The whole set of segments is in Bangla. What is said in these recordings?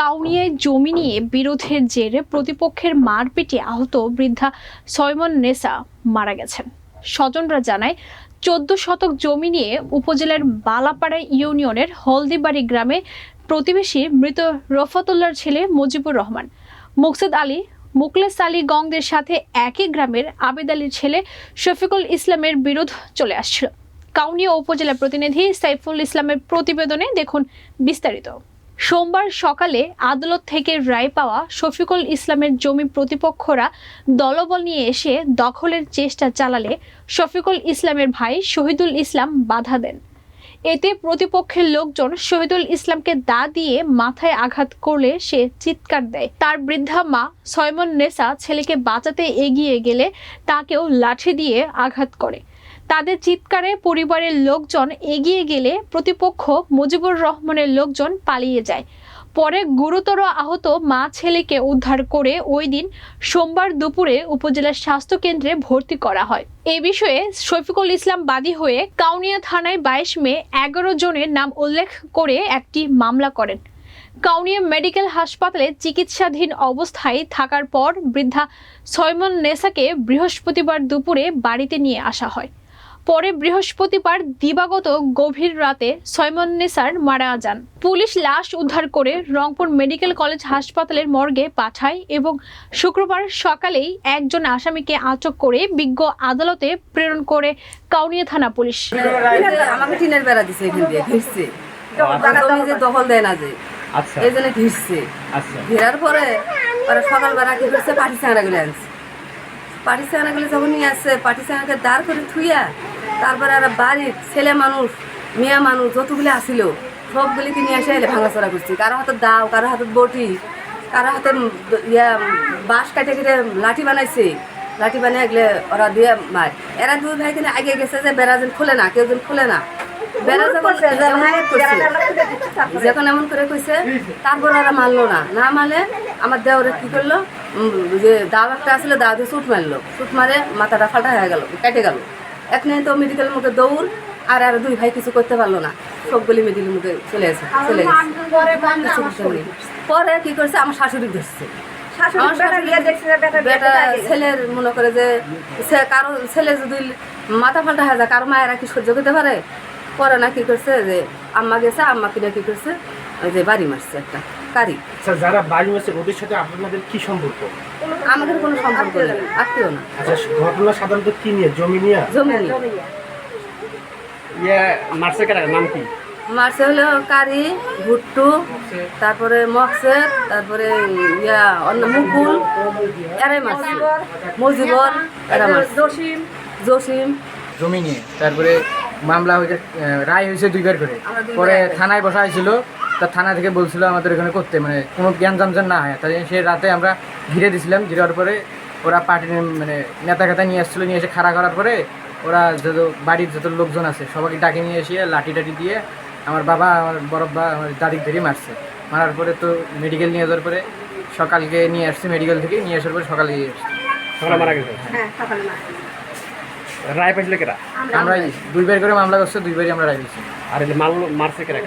কাউনিয়ায় জমি নিয়ে বিরোধের জেরে প্রতিপক্ষের মারপিটে আহত বৃদ্ধা সয়মন নেসা মারা গেছেন। স্বজনরা জানায়, চোদ্দ শতক জমি নিয়ে উপজেলার বালাপাড়া ইউনিয়নের হলদিবাড়ি গ্রামে প্রতিবেশী মৃত রফাতুল্লার ছেলে মুজিবুর রহমান। মুকসেদ আলী, মুকলেস আলী গংদের সাথে একই গ্রামের আবেদ আলীর ছেলে শফিকুল ইসলামের বিরোধ চলে আসছিল। কাউনিয়া উপজেলা প্রতিনিধি সাইফুল ইসলামের প্রতিবেদনে দেখুন বিস্তারিত। সোমবার সকালে আদালত থেকে রায় পাওয়া শফিকুল ইসলামের জমি প্রতিপক্ষরা দলবল নিয়ে এসে দখলের চেষ্টা চালালে শফিকুল ইসলামের ভাই শহীদুল ইসলাম বাধা দেন। এতে প্রতিপক্ষের লোকজন শহীদুল ইসলামকে দা দিয়ে মাথায় আঘাত করলে সে চিৎকার দেয়। তার বৃদ্ধা মা সয়মন নেসা ছেলেকে বাঁচাতে এগিয়ে গেলে তাকেও লাঠি দিয়ে আঘাত করে। তাদের চিৎকারে পরিবারের লোকজন এগিয়ে গেলে প্রতিপক্ষ মুজিবুর রহমানের লোকজন পালিয়ে যায়। পরে গুরুতর আহত মা ছেলেকে উদ্ধার করে ওই দিন সোমবার দুপুরে উপজেলার স্বাস্থ্য কেন্দ্রে ভর্তি করা হয়। এ বিষয়ে শফিকুল ইসলাম বাদী হয়ে কাউনিয়া থানায় বাইশ মে এগারো জনের নাম উল্লেখ করে একটি মামলা করেন। কাউনিয়া মেডিকেল হাসপাতালে চিকিৎসাধীন অবস্থায় থাকার পর বৃদ্ধা সয়মন নেসাকে বৃহস্পতিবার দুপুরে বাড়িতে নিয়ে আসা হয়। পরে বৃহস্পতিবার দিবাগত গভীর রাতে সৈমন নেসার মারা যান। পুলিশ লাশ উদ্ধার করে রংপুর মেডিকেল কলেজ হাসপাতালের মর্গে পাঠায় এবং শুক্রবার সকালেই একজন আসামিকে আটক করে বিজ্ঞ আদালতে প্রেরণ করে কাউনিয়া থানা পুলিশ। আমাকে টিনের বেড়া দিছে এখান দিয়ে ঘিরছে। দখল দেয় না যে। আচ্ছা। এই জন্য ঘিরছে। আচ্ছা। ঘেরার পরে ওরা সকালবেলা কি করছে? পাটি চাঁড়াগুলো আনছে। পাটি যখন নিয়ে আসছে পাটি চাঁড়াকে দাঁড় করে থুইয়া তারপরে আর বাড়ির ছেলে মানুষ মেয়ে মানুষ যতগুলো আসিল সবগুলিকে নিয়ে এসে এলে ভাঙাচোরা করছি। কারও হাতে দাও কারও হাতে বটি কারও হাতে ইয়া বাঁশ কাটে কেটে লাঠি বানাইছে। লাঠি বানিয়ে গেলে ওরা দিয়ে মার। এরা দুই ভাই কিনে আগে গেছে যে বেড়া যেন খুলে না কেউ যেন খুলে না। এমন যখন এমন করে কইছে তারপর ওরা মানলো না। না মানে আমার দেওরে কি করল? যে দাও একটা আসলে দাও দিয়ে চুট মারলো। চুট মারে মাথাটা ফাটা হয়ে গেল কেটে গেল। এখানে তো মেডিকেল মধ্যে দৌড় আর আর দুই ভাই কিছু করতে পারল না। সবগুলি মেডিকেল মধ্যে চলে গেছে চলে গেছে। পরে কি করছে? আমার শাশুড়ি ধরছে। ছেলের মনে করে যে কারও ছেলে যদি মাথা ফাল্টা হয়ে যায় কারও মায়েরা কি সহ্য করতে পারে? পরে না কি করছে যে আম্মা গেছে আম্মা কিনে কি করছে? যে বাড়ি মারছে একটা। কারি আচ্ছা যারা বাড়ি আছে ওদের সাথে আপনাদের কি সম্পর্ক? আমাদের কোনো সম্পর্ক নেই আত্মীয় না। আচ্ছা ঘটনা সাধারণত কি নিয়ে? জমি নিয়ে? জমি নিয়ে। ইয়ে মারছে কারা নাম কি? মারছে হলো কারি ভুট্টু তারপরে মকসের তারপরে ইয়া অন্য মুকুল এরাই মারছে। মজিবর এরা মারছে। জসিম। জমি নিয়ে। তারপরে মামলা হয়েছে রায় হয়েছে দুইবার করে। পরে থানায় বসা হয়েছিল। তা থানা থেকে বলছিল আমাদের এখানে করতে মানে কোনো জ্ঞান জামজান না হয়। তাই সে রাতে আমরা ঘিরে দিছিলাম ঘিরার পরে ওরা পার্টি মানে নেতা খাতা নিয়ে আসছিল নিয়ে এসে খাড়া করার পরে ওরা যত বাড়ির যত লোকজন আছে সবাইকে ডাকে নিয়ে এসে লাঠি টাঠি দিয়ে আমার বাবা আমার বড়ব্বা আমার দাদিক ধরে মারছে। মারার পরে তো মেডিকেল নিয়ে যাওয়ার পরে সকালকে নিয়ে আসছে মেডিকেল থেকে নিয়ে আসার পরে সকালে নিয়ে আসছে। সকালে মারা গেছে? রায় পাইছিল কেরা? আমরা দুইবার করে মামলা করছে দুইবারই আমরা রায় দিচ্ছি আর এলে মাল মারছে কেরা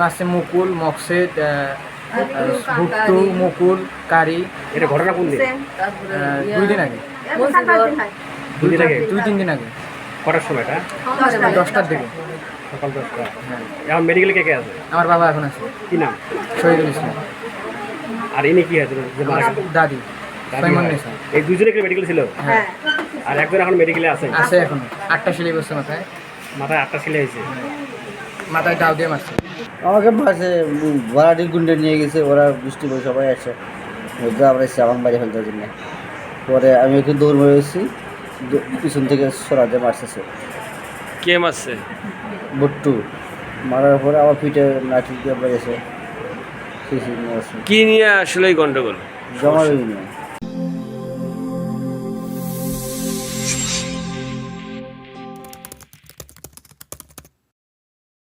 মাসে মুকুল মকসেদ ভুট্টু মুকুল কারি। এটা ঘটনা কোন দিন? ইয়া, দুই দিন আগে। দুই দিন আগে। দুই তিন দিন আগে। কটার সময় এটা? দশটার দিকে। সকাল দশটা। হ্যাঁ। এখন মেডিকেলে কে কে আছে? আমার বাবা এখন আছে। কি নাম? শহীদুল ইসলাম। আর ইনি কি আছে? যে মারা গেছে? দাদি। এই দুজনে কি মেডিকেল ছিল? হ্যাঁ। আর একজন এখন মেডিকেলে আছে? আছে এখনও। আটটা সিলাই বসছে মাথায়। মাথায় আটটা ছিলে হয়েছে। মাথায় ডাউ দিয়ে মারছে। আমাকে বাসে ভাড়াটি গুন্ডে নিয়ে গেছে ওরা বৃষ্টি বই সবাই আছে। ওদের আমরা এসে আমার বাড়ি ফেলতে জন্য পরে আমি একটু দৌড় মেরে এসেছি পিছন থেকে সরাতে মারতেছে। কে মারছে? বট্টু মারার পরে আমার পিঠে লাঠি দিয়ে বেড়েছে শিশি নিয়ে আসছে। কি নিয়ে আসলে এই গন্ডগোল? জমা নিয়ে